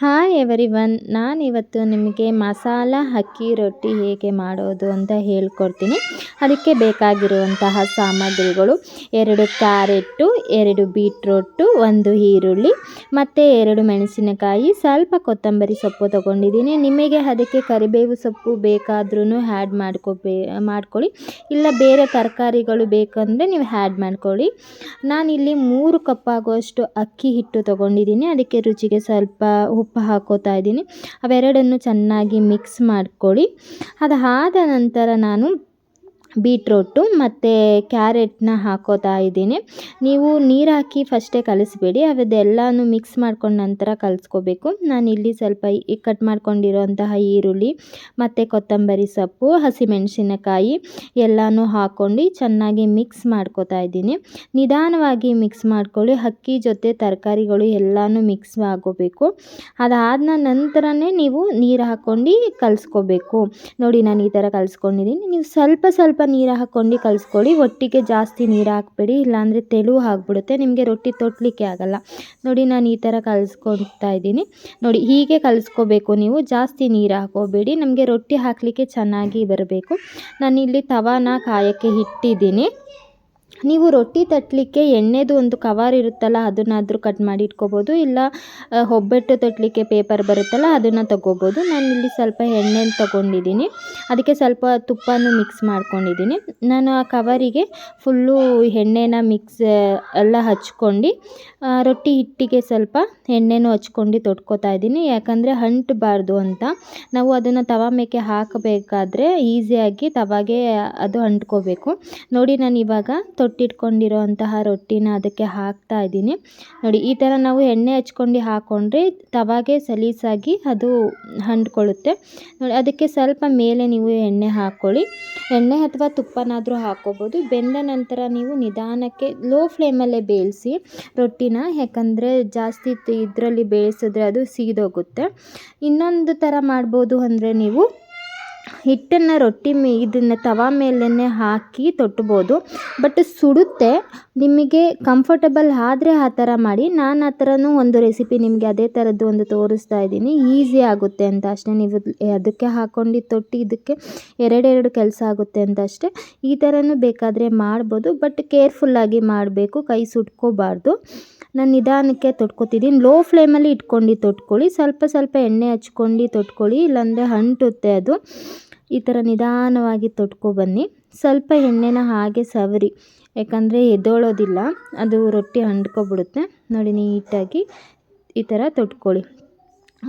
Hi every one ನಾನಿವತ್ತು ನಿಮಗೆ ಮಸಾಲ ಅಕ್ಕಿ ರೊಟ್ಟಿ ಹೇಗೆ ಮಾಡೋದು ಅಂತ ಹೇಳ್ಕೊಡ್ತೀನಿ. ಅದಕ್ಕೆ ಬೇಕಾಗಿರುವಂತಹ ಸಾಮಗ್ರಿಗಳು ಎರಡು ಕ್ಯಾರೆಟ್ಟು, ಎರಡು ಬೀಟ್ರೋಟು, ಒಂದು ಈರುಳ್ಳಿ, ಮತ್ತು ಎರಡು ಮೆಣಸಿನಕಾಯಿ, ಸ್ವಲ್ಪ ಕೊತ್ತಂಬರಿ ಸೊಪ್ಪು ತೊಗೊಂಡಿದ್ದೀನಿ. ನಿಮಗೆ ಅದಕ್ಕೆ ಕರಿಬೇವು ಸೊಪ್ಪು ಬೇಕಾದ್ರೂ ಹ್ಯಾಡ್ ಮಾಡ್ಕೊಬೇ, ಮಾಡ್ಕೊಳ್ಳಿ. ಇಲ್ಲ ಬೇರೆ ತರಕಾರಿಗಳು ಬೇಕಂದರೆ ನೀವು ಹ್ಯಾಡ್ ಮಾಡ್ಕೊಳ್ಳಿ. ನಾನಿಲ್ಲಿ ಮೂರು ಕಪ್ ಆಗುವಷ್ಟು ಅಕ್ಕಿ ಹಿಟ್ಟು ತೊಗೊಂಡಿದ್ದೀನಿ. ಅದಕ್ಕೆ ರುಚಿಗೆ ಸ್ವಲ್ಪ ಹಾಕೋತಾ ಇದ್ದೀನಿ. ಅವೆರಡನ್ನು ಚೆನ್ನಾಗಿ ಮಿಕ್ಸ್ ಮಾಡ್ಕೊಳ್ಳಿ. ಅದಾದ ನಂತರ ನಾನು ಬೀಟ್ರೋಟು ಮತ್ತು ಕ್ಯಾರೆಟ್ನ ಹಾಕೋತಾ ಇದ್ದೀನಿ. ನೀವು ನೀರು ಹಾಕಿ ಫಸ್ಟೇ ಕಲಿಸ್ಬೇಡಿ. ಅದೆಲ್ಲನೂ ಮಿಕ್ಸ್ ಮಾಡ್ಕೊಂಡು ನಂತರ ಕಲಿಸ್ಕೋಬೇಕು. ಇಲ್ಲಿ ಸ್ವಲ್ಪ ಈ ಕಟ್ ಮಾಡ್ಕೊಂಡಿರೋಂತಹ ಈರುಳ್ಳಿ ಮತ್ತು ಕೊತ್ತಂಬರಿ ಸೊಪ್ಪು, ಹಸಿಮೆಣಸಿನಕಾಯಿ ಎಲ್ಲನೂ ಹಾಕ್ಕೊಂಡು ಚೆನ್ನಾಗಿ ಮಿಕ್ಸ್ ಮಾಡ್ಕೋತಾ ಇದ್ದೀನಿ. ನಿಧಾನವಾಗಿ ಮಿಕ್ಸ್ ಮಾಡ್ಕೊಳ್ಳಿ. ಅಕ್ಕಿ ಜೊತೆ ತರಕಾರಿಗಳು ಎಲ್ಲನೂ ಮಿಕ್ಸ್ ಆಗೋಬೇಕು. ಅದಾದ ನಂತರನೇ ನೀವು ನೀರು ಹಾಕ್ಕೊಂಡು ಕಲಿಸ್ಕೋಬೇಕು. ನೋಡಿ ನಾನು ಈ ಥರ ಕಲಿಸ್ಕೊಂಡಿದ್ದೀನಿ. ನೀವು ಸ್ವಲ್ಪ ಸ್ವಲ್ಪ ನೀರು ಹಾಕ್ಕೊಂಡು ಕಲಿಸ್ಕೊಳ್ಳಿ. ಒಟ್ಟಿಗೆ ಜಾಸ್ತಿ ನೀರು ಹಾಕಬೇಡಿ. ಇಲ್ಲಾಂದರೆ ತೆಳು ಆಗಿಬಿಡುತ್ತೆ. ನಿಮಗೆ ರೊಟ್ಟಿ ತೊಟ್ಟಲಿಕ್ಕೆ ಆಗಲ್ಲ. ನೋಡಿ, ನಾನು ಈ ಥರ ಕಲಿಸ್ಕೊಳ್ತಾ ಇದ್ದೀನಿ. ನೋಡಿ, ಹೀಗೆ ಕಲಿಸ್ಕೋಬೇಕು ನೀವು. ಜಾಸ್ತಿ ನೀರು ಹಾಕೋಬೇಡಿ. ನಮಗೆ ರೊಟ್ಟಿ ಹಾಕಲಿಕ್ಕೆ ಚೆನ್ನಾಗಿ ಬರಬೇಕು. ನಾನಿಲ್ಲಿ ತವಾನ ಕಾಯೋಕ್ಕೆ ಇಟ್ಟಿದ್ದೀನಿ. ನೀವು ರೊಟ್ಟಿ ತಟ್ಟಲಿಕ್ಕೆ ಎಣ್ಣೆದು ಒಂದು ಕವರ್ ಇರುತ್ತಲ್ಲ, ಅದನ್ನಾದರೂ ಕಟ್ ಮಾಡಿ ಇಟ್ಕೋಬೋದು. ಇಲ್ಲ ಒಬ್ಬಟ್ಟು ತಟ್ಟಲಿಕ್ಕೆ ಪೇಪರ್ ಬರುತ್ತಲ್ಲ, ಅದನ್ನು ತಗೋಬೋದು. ಇಲ್ಲಿ ಸ್ವಲ್ಪ ಎಣ್ಣೆ ತಗೊಂಡಿದ್ದೀನಿ. ಅದಕ್ಕೆ ಸ್ವಲ್ಪ ತುಪ್ಪನೂ ಮಿಕ್ಸ್ ಮಾಡ್ಕೊಂಡಿದ್ದೀನಿ. ನಾನು ಆ ಕವರಿಗೆ ಫುಲ್ಲು ಎಣ್ಣೆನ ಮಿಕ್ಸ್ ಎಲ್ಲ ಹಚ್ಕೊಂಡು ರೊಟ್ಟಿ ಹಿಟ್ಟಿಗೆ ಸ್ವಲ್ಪ ಎಣ್ಣೆನೂ ಹಚ್ಕೊಂಡು ತೊಟ್ಕೊತಾ ಇದ್ದೀನಿ. ಯಾಕಂದರೆ ಅಂಟಬಾರ್ದು ಅಂತ. ನಾವು ಅದನ್ನು ತವ ಮೇಕೆ ಹಾಕಬೇಕಾದ್ರೆ ಈಸಿಯಾಗಿ ತವಾಗೆ ಅದು ಅಂಟ್ಕೋಬೇಕು. ನೋಡಿ ನಾನು ಇವಾಗ ತೊಟ್ಟಿಟ್ಕೊಂಡಿರೋ ಅಂತಹ ರೊಟ್ಟಿನ ಅದಕ್ಕೆ ಹಾಕ್ತಾ ಇದ್ದೀನಿ. ನೋಡಿ, ಈ ಥರ ನಾವು ಎಣ್ಣೆ ಹಚ್ಕೊಂಡು ಹಾಕ್ಕೊಂಡ್ರೆ ತವಾಗೆ ಸಲೀಸಾಗಿ ಅದು ಅಂಟ್ಕೊಳ್ಳುತ್ತೆ ನೋಡಿ, ಅದಕ್ಕೆ ಸ್ವಲ್ಪ ಮೇಲೆ ನೀವು ಎಣ್ಣೆ ಹಾಕ್ಕೊಳ್ಳಿ ಎಣ್ಣೆ ಅಥವಾ ತುಪ್ಪನಾದರೂ ಹಾಕ್ಕೋಬೋದು ಬೆಂದ ನಂತರ ನೀವು ನಿಧಾನಕ್ಕೆ ಲೋ ಫ್ಲೇಮಲ್ಲೇ ಬೇಯಿಸಿ ರೊಟ್ಟಿನ, ಯಾಕಂದರೆ ಜಾಸ್ತಿ ಇದರಲ್ಲಿ ಬೇಯಿಸಿದ್ರೆ ಅದು ಸೀದೋಗುತ್ತೆ. ಇನ್ನೊಂದು ಥರ ಮಾಡ್ಬೋದು ಅಂದರೆ ನೀವು ಹಿಟ್ಟನ್ನು ರೊಟ್ಟಿ ಮೇ ಇದನ್ನು ತವ ಮೇಲೇ ಹಾಕಿ ತೊಟ್ಟಬೋದು. ಬಟ್ ಸುಡುತ್ತೆ. ನಿಮಗೆ ಕಂಫರ್ಟಬಲ್ ಆದರೆ ಆ ಥರ ಮಾಡಿ. ನಾನು ಆ ಥರನೂ ಒಂದು ರೆಸಿಪಿ ನಿಮಗೆ ಅದೇ ಥರದ್ದು ಒಂದು ತೋರಿಸ್ತಾ ಇದ್ದೀನಿ. ಈಸಿ ಆಗುತ್ತೆ ಅಂತ ಅಷ್ಟೇ. ನೀವು ಅದಕ್ಕೆ ಹಾಕ್ಕೊಂಡು ತೊಟ್ಟು ಇದಕ್ಕೆ ಎರಡೆರಡು ಕೆಲಸ ಆಗುತ್ತೆ ಅಂತ ಅಷ್ಟೇ. ಈ ಥರನೂ ಬೇಕಾದರೆ ಮಾಡ್ಬೋದು. ಬಟ್ ಕೇರ್ಫುಲ್ಲಾಗಿ ಮಾಡಬೇಕು. ಕೈ ಸುಟ್ಕೋಬಾರ್ದು. ನಾನು ನಿಧಾನಕ್ಕೆ ತೊಟ್ಕೊತಿದ್ದೀನಿ ಲೋ ಫ್ಲೇಮಲ್ಲಿ ಇಟ್ಕೊಂಡು ತೊಟ್ಕೊಳ್ಳಿ. ಸ್ವಲ್ಪ ಸ್ವಲ್ಪ ಎಣ್ಣೆ ಹಚ್ಕೊಂಡು ತೊಟ್ಕೊಳ್ಳಿ. ಇಲ್ಲಾಂದರೆ ಅಂಟುತ್ತೆ ಅದು. ಈ ಥರ ನಿಧಾನವಾಗಿ ತೊಟ್ಕೊಬನ್ನಿ ಸ್ವಲ್ಪ ಎಣ್ಣೆನ ಹಾಗೆ ಸವರಿ. ಯಾಕಂದರೆ ಎದ್ದೋಳೋದಿಲ್ಲ ಅದು ರೊಟ್ಟಿ ಅಂಟ್ಕೊಬಿಡುತ್ತೆ. ನೋಡಿ ನೀಟಾಗಿ ಈ ಥರ ತೊಟ್ಕೊಳ್ಳಿ.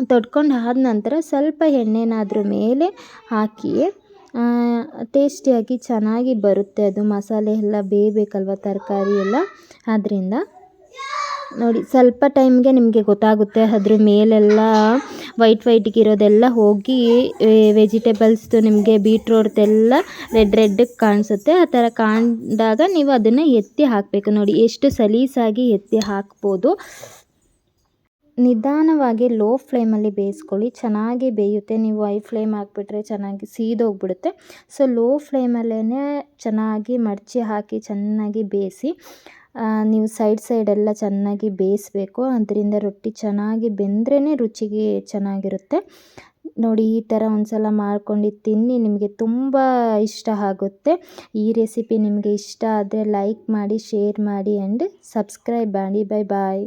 ತೊಟ್ಕೊಂಡು ಆದ ನಂತರ ಸ್ವಲ್ಪ ಎಣ್ಣೆನಾದ್ರ ಮೇಲೆ ಹಾಕಿ ಟೇಸ್ಟಿಯಾಗಿ ಚೆನ್ನಾಗಿ ಬರುತ್ತೆ ಅದು. ಮಸಾಲೆ ಎಲ್ಲ ಬೇಯಬೇಕಲ್ವ ತರಕಾರಿ ಎಲ್ಲ. ಆದ್ದರಿಂದ ನೋಡಿ, ಸ್ವಲ್ಪ ಟೈಮ್ಗೆ ನಿಮಗೆ ಗೊತ್ತಾಗುತ್ತೆ. ಅದ್ರ ಮೇಲೆಲ್ಲ ವೈಟ್ ವೈಟ್ಗಿರೋದೆಲ್ಲ ಹೋಗಿ ವೆಜಿಟೇಬಲ್ಸ್ದು ನಿಮಗೆ ಬೀಟ್ರೋಟ್ದೆಲ್ಲ ರೆಡ್ ರೆಡ್ಗೆ ಕಾಣಿಸುತ್ತೆ. ಆ ಥರ ಕಾಣ್ದಾಗ ನೀವು ಅದನ್ನು ಎತ್ತಿ ಹಾಕಬೇಕು. ನೋಡಿ, ಎಷ್ಟು ಸಲೀಸಾಗಿ ಎತ್ತಿ ಹಾಕ್ಬೋದು. ನಿಧಾನವಾಗಿ ಲೋ ಫ್ಲೇಮಲ್ಲಿ ಬೇಯಿಸ್ಕೊಳ್ಳಿ. ಚೆನ್ನಾಗಿ ಬೇಯುತ್ತೆ. ನೀವು ಹೈ ಫ್ಲೇಮ್ ಹಾಕ್ಬಿಟ್ರೆ ಚೆನ್ನಾಗಿ ಸೀದೋಗ್ಬಿಡುತ್ತೆ. ಸೊ, ಲೋ ಫ್ಲೇಮಲ್ಲೇ ಚೆನ್ನಾಗಿ ಮಡಚಿ ಹಾಕಿ ಚೆನ್ನಾಗಿ ಬೇಯಿಸಿ ನೀವು ಸೈಡ್ ಸೈಡೆಲ್ಲ ಚೆನ್ನಾಗಿ ಬೇಯಿಸ್ಬೇಕು. ಅದರಿಂದ ರೊಟ್ಟಿ ಚೆನ್ನಾಗಿ ಬೆಂದ್ರೇ ರುಚಿಗೆ ಚೆನ್ನಾಗಿರುತ್ತೆ. ನೋಡಿ, ಈ ಥರ ಒಂದು ಸಲ ಮಾಡ್ಕೊಂಡು ತಿನ್ನಿ, ನಿಮಗೆ ತುಂಬ ಇಷ್ಟ ಆಗುತ್ತೆ. ಈ ರೆಸಿಪಿ ನಿಮಗೆ ಇಷ್ಟ ಆದರೆ ಲೈಕ್ ಮಾಡಿ ಶೇರ್ ಮಾಡಿ ಆ್ಯಂಡ್ ಸಬ್ಸ್ಕ್ರೈಬ್ ಮಾಡಿ. Bye bye